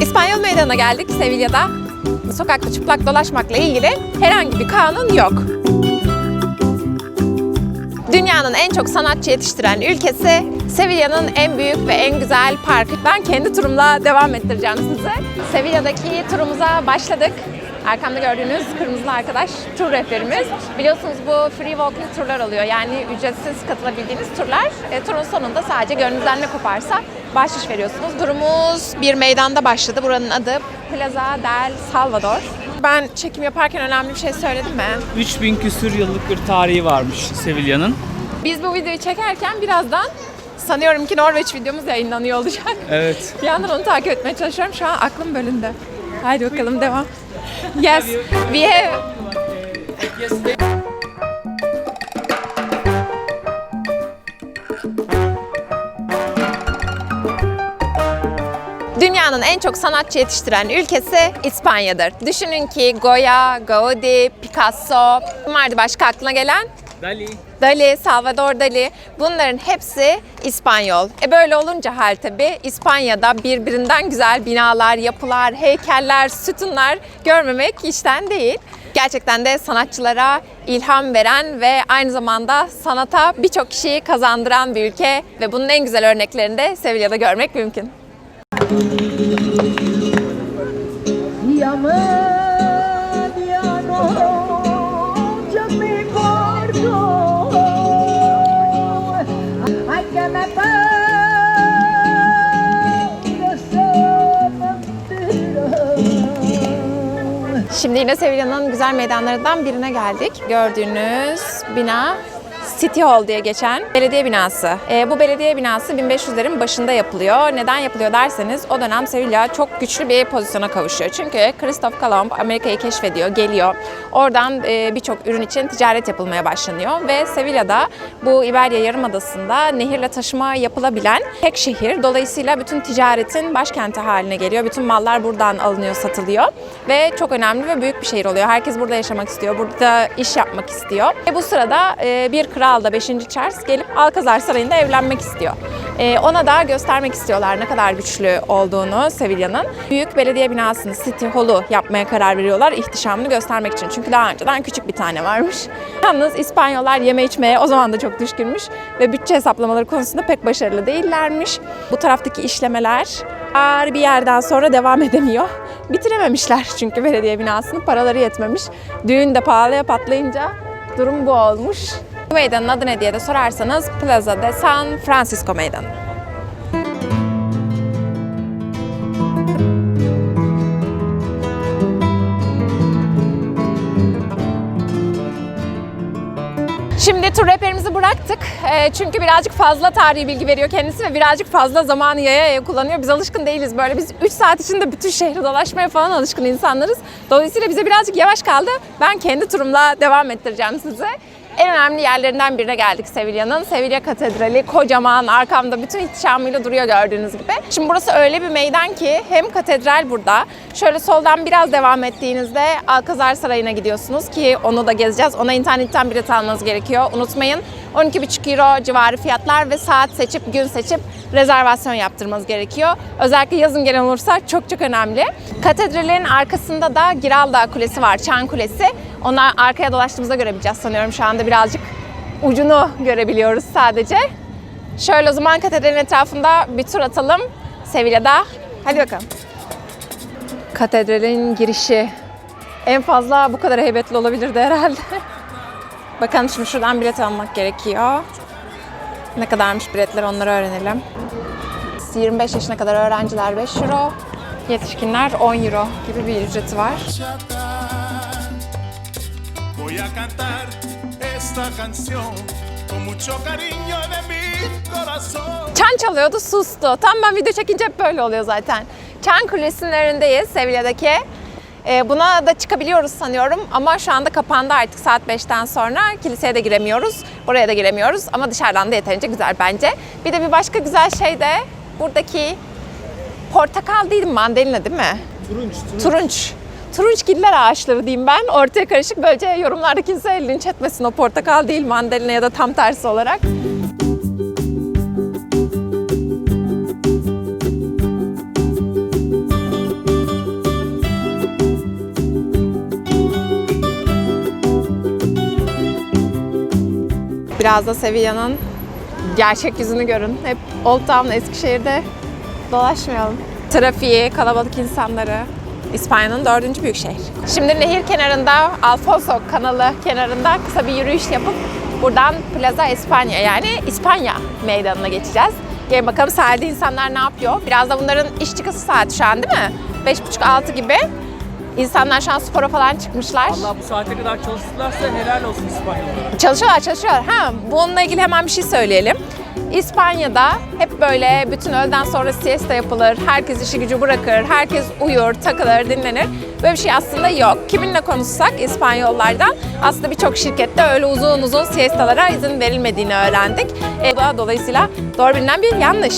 İspanyol Meydanı'na geldik Sevilla'da. Sokakta çıplak dolaşmakla ilgili herhangi bir kanun yok. Dünyanın en çok sanatçı yetiştiren ülkesi Sevilla'nın en büyük ve en güzel parkı. Ben kendi turumla devam ettireceğim size. Sevilla'daki turumuza başladık. Arkamda gördüğünüz kırmızılı arkadaş tur rehberimiz. Biliyorsunuz bu free walking turlar oluyor. Yani ücretsiz katılabildiğiniz turlar. E, turun sonunda sadece gönlünüzden ne koparsa bahşiş veriyorsunuz. Turumuz bir meydanda başladı. Buranın adı Plaza del Salvador. Ben çekim yaparken önemli bir şey söyledim mi? 3000 küsür yıllık bir tarihi varmış Sevilla'nın. Biz bu videoyu çekerken birazdan sanıyorum ki Norveç videomuz yayınlanıyor olacak. Evet. Bir yandan onu takip etmeye çalışıyorum. Şu an aklım bölündü. Haydi bakalım devam. Yes, we have Dünyanın en çok sanatçı yetiştiren ülkesi İspanya'dır. Düşünün ki Goya, Gaudi, Picasso, vardı başka aklına gelen? Dali. Dali, Salvador Dali bunların hepsi İspanyol. E böyle olunca hal tabi İspanya'da birbirinden güzel binalar, yapılar, heykeller, sütunlar görmemek işten değil. Gerçekten de sanatçılara ilham veren ve aynı zamanda sanata birçok kişiyi kazandıran bir ülke ve bunun en güzel örneklerini de Sevilla'da görmek mümkün. Llama Şimdi yine Sevilla'nın güzel meydanlarından birine geldik. Gördüğünüz bina City Hall diye geçen belediye binası. Ee, bu belediye binası 1500'lerin başında yapılıyor. Neden yapılıyor derseniz o dönem Sevilla çok güçlü bir pozisyona kavuşuyor. Çünkü Christoph Kolomb Amerika'yı keşfediyor, geliyor. Oradan e, birçok ürün için ticaret yapılmaya başlanıyor ve Sevilla'da bu İberya Yarımadası'nda nehirle taşıma yapılabilen tek şehir. Dolayısıyla bütün ticaretin başkenti haline geliyor. Bütün mallar buradan alınıyor, satılıyor ve çok önemli ve büyük bir şehir oluyor. Herkes burada yaşamak istiyor, burada iş yapmak istiyor. Ve bu sırada e, bir kral da 5. Charles gelip Alcazar Sarayı'nda evlenmek istiyor. E, ona da göstermek istiyorlar ne kadar güçlü olduğunu Sevilla'nın. Büyük belediye binasını, City Hall'u yapmaya karar veriyorlar ihtişamını göstermek için. Çünkü daha önceden küçük bir tane varmış. Yalnız İspanyollar yeme içmeye o zaman da çok düşkünmüş ve bütçe hesaplamaları konusunda pek başarılı değillermiş. Bu taraftaki işlemeler ağır bir yerden sonra devam edemiyor. Bitirememişler çünkü belediye binasını paraları yetmemiş. Düğün de pahalıya patlayınca durum bu olmuş. Meydanın adı ne diye de sorarsanız Plaza de San Francisco Meydanı. Şimdi tur rehberimizi bıraktık. Ee, çünkü birazcık fazla tarihi bilgi veriyor kendisi ve birazcık fazla zamanı yaya yaya kullanıyor. Biz alışkın değiliz böyle. Biz 3 saat içinde bütün şehri dolaşmaya falan alışkın insanlarız. Dolayısıyla bize birazcık yavaş kaldı. Ben kendi turumla devam ettireceğim size. En önemli yerlerinden birine geldik Sevilla'nın. Sevilla Katedrali kocaman arkamda bütün ihtişamıyla duruyor gördüğünüz gibi. Şimdi burası öyle bir meydan ki hem katedral burada. Şöyle soldan biraz devam ettiğinizde Alcazar Sarayı'na gidiyorsunuz ki onu da gezeceğiz. Ona internetten bilet almanız gerekiyor. Unutmayın 12,5 euro civarı fiyatlar ve saat seçip gün seçip rezervasyon yaptırmanız gerekiyor. Özellikle yazın gelen olursa çok çok önemli. Katedralin arkasında da Giralda Kulesi var, Çan Kulesi. Onu arkaya dolaştığımızda görebileceğiz sanıyorum. Şu anda birazcık ucunu görebiliyoruz sadece. Şöyle o zaman katedralin etrafında bir tur atalım Sevilla'da. Hadi bakalım. Katedralin girişi en fazla bu kadar heybetli olabilirdi herhalde. Bakalım şimdi şuradan bilet almak gerekiyor. Ne kadarmış biletler onları öğrenelim. 25 yaşına kadar öğrenciler 5 euro, yetişkinler 10 euro gibi bir ücreti var. Voy a cantar esta canción con mucho cariño de mi corazón. Çan çalıyordu, sustu. Tam ben video çekince hep böyle oluyor zaten. Çan Kulesi'nin önündeyiz Sevilla'daki. Ee, buna da çıkabiliyoruz sanıyorum ama şu anda kapandı artık saat 5'ten sonra. Kiliseye de giremiyoruz, buraya da giremiyoruz ama dışarıdan da yeterince güzel bence. Bir de bir başka güzel şey de buradaki portakal değil mandalina değil mi? Turunç. Turunç turunçgiller ağaçları diyeyim ben. Ortaya karışık böylece yorumlarda kimse linç etmesin o portakal değil mandalina ya da tam tersi olarak. Biraz da Sevilla'nın gerçek yüzünü görün. Hep Old Town Eskişehir'de dolaşmayalım. Trafiği, kalabalık insanları, İspanya'nın dördüncü büyük şehir. Şimdi nehir kenarında, Alfonso kanalı kenarında kısa bir yürüyüş yapıp buradan Plaza Espanya yani İspanya meydanına geçeceğiz. Gelin bakalım sahilde insanlar ne yapıyor? Biraz da bunların iş çıkısı saati şu an değil mi? 5.30-6 gibi. İnsanlar şu an spora falan çıkmışlar. Allah bu saate kadar çalıştılarsa helal olsun İspanyollara. Çalışıyorlar, çalışıyorlar. Ha, bununla ilgili hemen bir şey söyleyelim. İspanya'da hep böyle bütün öğleden sonra siesta yapılır. Herkes işi gücü bırakır, herkes uyur, takılır, dinlenir. Böyle bir şey aslında yok. Kiminle konuşsak İspanyollardan aslında birçok şirkette öyle uzun uzun siestalara izin verilmediğini öğrendik. E, bu da dolayısıyla doğru bilinen bir yanlış.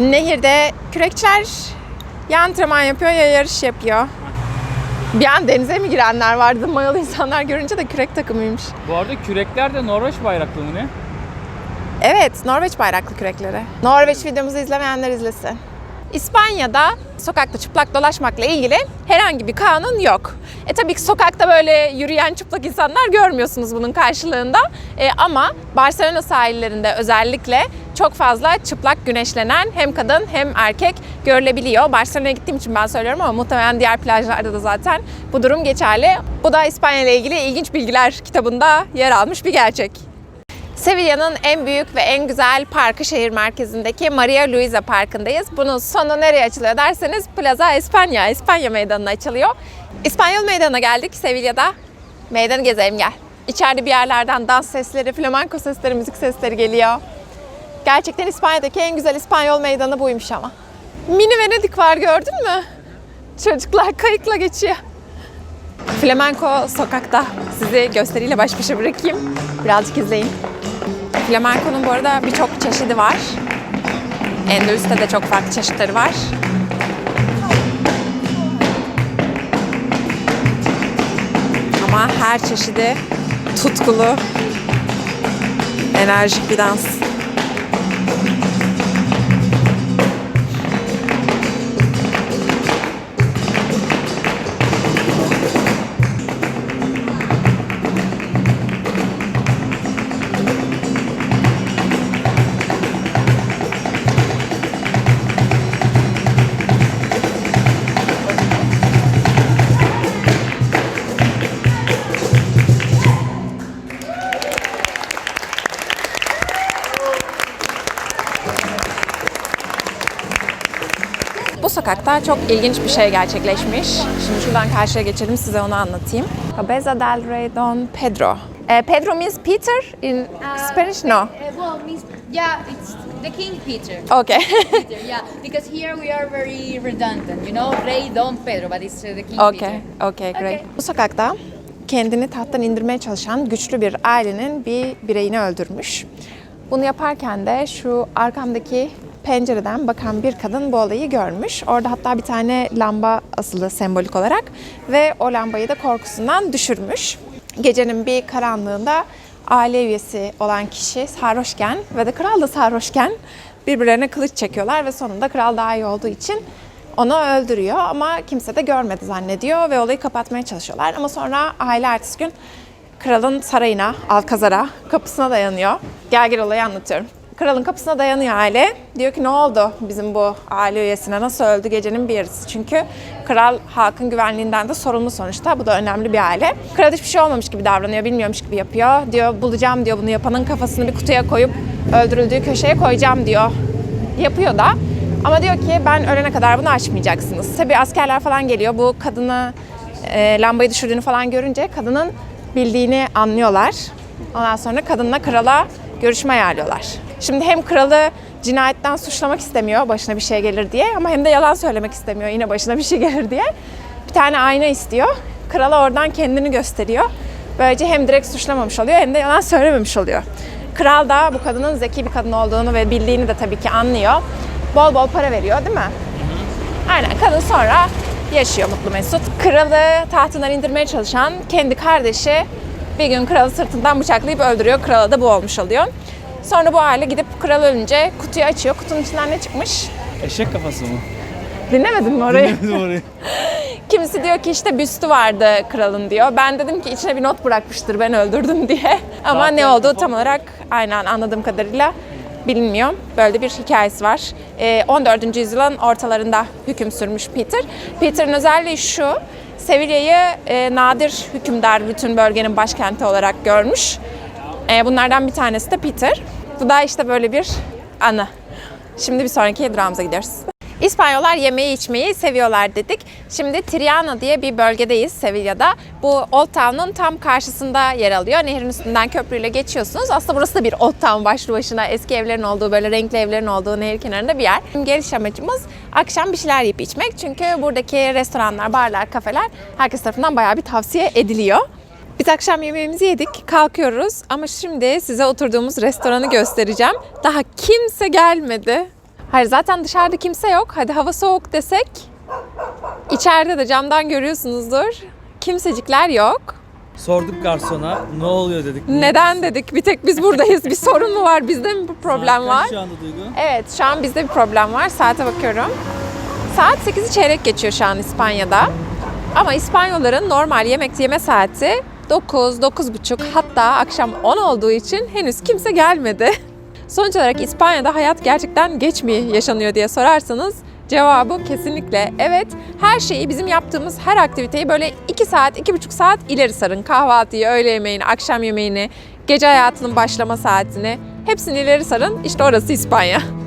Nehirde kürekçiler ya antrenman yapıyor ya yarış yapıyor. Bir an denize mi girenler vardı? Mayalı insanlar görünce de kürek takımıymış. Bu arada kürekler de Norveç bayraklı mı ne? Evet, Norveç bayraklı kürekleri. Norveç videomuzu izlemeyenler izlesin. İspanya'da sokakta çıplak dolaşmakla ilgili herhangi bir kanun yok. E tabii ki sokakta böyle yürüyen çıplak insanlar görmüyorsunuz bunun karşılığında. E, ama Barcelona sahillerinde özellikle çok fazla çıplak güneşlenen hem kadın hem erkek görülebiliyor. Barcelona'ya gittiğim için ben söylüyorum ama muhtemelen diğer plajlarda da zaten bu durum geçerli. Bu da İspanya ile ilgili ilginç bilgiler kitabında yer almış bir gerçek. Sevilla'nın en büyük ve en güzel parkı şehir merkezindeki Maria Luisa Parkı'ndayız. Bunun sonu nereye açılıyor derseniz Plaza España, İspanya Meydanı'na açılıyor. İspanyol Meydanı'na geldik Sevilla'da. Meydanı gezelim gel. İçeride bir yerlerden dans sesleri, flamenco sesleri, müzik sesleri geliyor. Gerçekten İspanya'daki en güzel İspanyol meydanı buymuş ama. Mini Venedik var gördün mü? Çocuklar kayıkla geçiyor. Flamenco sokakta. Sizi gösteriyle baş başa bırakayım. Birazcık izleyin. Flamenco'nun bu arada birçok çeşidi var. Endülüs'te de çok farklı çeşitleri var. Ama her çeşidi tutkulu, enerjik bir dans. Sokakta çok ilginç bir şey gerçekleşmiş. Şimdi şuradan karşıya geçelim size onu anlatayım. Cabeza del Rey Don Pedro. Eh, Pedro means Peter in Spanish? No. Uh, well, means yeah, it's the King Peter. Okay. Peter, yeah, because here we are very redundant, you know, Rey Don Pedro, but it's uh, the King okay. Peter. Okay, great. Okay. Bu sokakta kendini tahttan indirmeye çalışan güçlü bir ailenin bir bireyini öldürmüş. Bunu yaparken de şu arkamdaki pencereden bakan bir kadın bu olayı görmüş. Orada hatta bir tane lamba asılı sembolik olarak ve o lambayı da korkusundan düşürmüş. Gecenin bir karanlığında aile üyesi olan kişi sarhoşken ve de kral da sarhoşken birbirlerine kılıç çekiyorlar ve sonunda kral daha iyi olduğu için onu öldürüyor ama kimse de görmedi zannediyor ve olayı kapatmaya çalışıyorlar. Ama sonra aile ertesi gün kralın sarayına, Alkazar'a, kapısına dayanıyor. Gel gel olayı anlatıyorum. Kralın kapısına dayanıyor aile. Diyor ki ne oldu bizim bu aile üyesine nasıl öldü gecenin bir yarısı. Çünkü kral halkın güvenliğinden de sorumlu sonuçta. Bu da önemli bir aile. Kral hiçbir şey olmamış gibi davranıyor, bilmiyormuş gibi yapıyor. Diyor bulacağım diyor bunu yapanın kafasını bir kutuya koyup öldürüldüğü köşeye koyacağım diyor. Yapıyor da. Ama diyor ki ben ölene kadar bunu açmayacaksınız. Tabii askerler falan geliyor. Bu kadını e, lambayı düşürdüğünü falan görünce kadının bildiğini anlıyorlar. Ondan sonra kadınla krala görüşme ayarlıyorlar. Şimdi hem kralı cinayetten suçlamak istemiyor başına bir şey gelir diye ama hem de yalan söylemek istemiyor yine başına bir şey gelir diye. Bir tane ayna istiyor. Krala oradan kendini gösteriyor. Böylece hem direkt suçlamamış oluyor hem de yalan söylememiş oluyor. Kral da bu kadının zeki bir kadın olduğunu ve bildiğini de tabii ki anlıyor. Bol bol para veriyor değil mi? Aynen kadın sonra yaşıyor mutlu mesut. Kralı tahtından indirmeye çalışan kendi kardeşi bir gün kralı sırtından bıçaklayıp öldürüyor. Krala da bu olmuş oluyor. Sonra bu aile gidip kral ölünce kutuyu açıyor. Kutunun içinden ne çıkmış? Eşek kafası mı? Dinlemedin mi orayı? Orayı. Kimisi diyor ki işte büstü vardı kralın diyor. Ben dedim ki içine bir not bırakmıştır ben öldürdüm diye. Ama Zaten ne olduğu tam olarak aynen anladığım kadarıyla bilinmiyor. Böyle bir hikayesi var. Ee, 14. yüzyılın ortalarında hüküm sürmüş Peter. Peter'ın özelliği şu. Sevilla'yı e, nadir hükümdar bütün bölgenin başkenti olarak görmüş. E, bunlardan bir tanesi de Peter. Bu da işte böyle bir anı. Şimdi bir sonraki durağımıza gidiyoruz. İspanyollar yemeği içmeyi seviyorlar dedik. Şimdi Triana diye bir bölgedeyiz Sevilla'da. Bu Old Town'un tam karşısında yer alıyor. Nehrin üstünden köprüyle geçiyorsunuz. Aslında burası da bir Old Town başlı başına. Eski evlerin olduğu, böyle renkli evlerin olduğu nehir kenarında bir yer. Geliş amacımız akşam bir şeyler yiyip içmek. Çünkü buradaki restoranlar, barlar, kafeler herkes tarafından bayağı bir tavsiye ediliyor. Biz akşam yemeğimizi yedik, kalkıyoruz ama şimdi size oturduğumuz restoranı göstereceğim. Daha kimse gelmedi. Hayır zaten dışarıda kimse yok. Hadi hava soğuk desek. İçeride de camdan görüyorsunuzdur. Kimsecikler yok. Sorduk garsona ne oluyor dedik. Neden dedik? Bir tek biz buradayız. Bir sorun mu var? Bizde mi bir problem var? Şu anda Duygu. Evet, şu an bizde bir problem var. Saate bakıyorum. Saat 8'i çeyrek geçiyor şu an İspanya'da. Ama İspanyolların normal yemek yeme saati 9, 9.30 hatta akşam 10 olduğu için henüz kimse gelmedi. Sonuç olarak İspanya'da hayat gerçekten geç mi yaşanıyor diye sorarsanız cevabı kesinlikle evet. Her şeyi bizim yaptığımız her aktiviteyi böyle 2 saat, 2,5 saat ileri sarın. Kahvaltıyı, öğle yemeğini, akşam yemeğini, gece hayatının başlama saatini hepsini ileri sarın. İşte orası İspanya.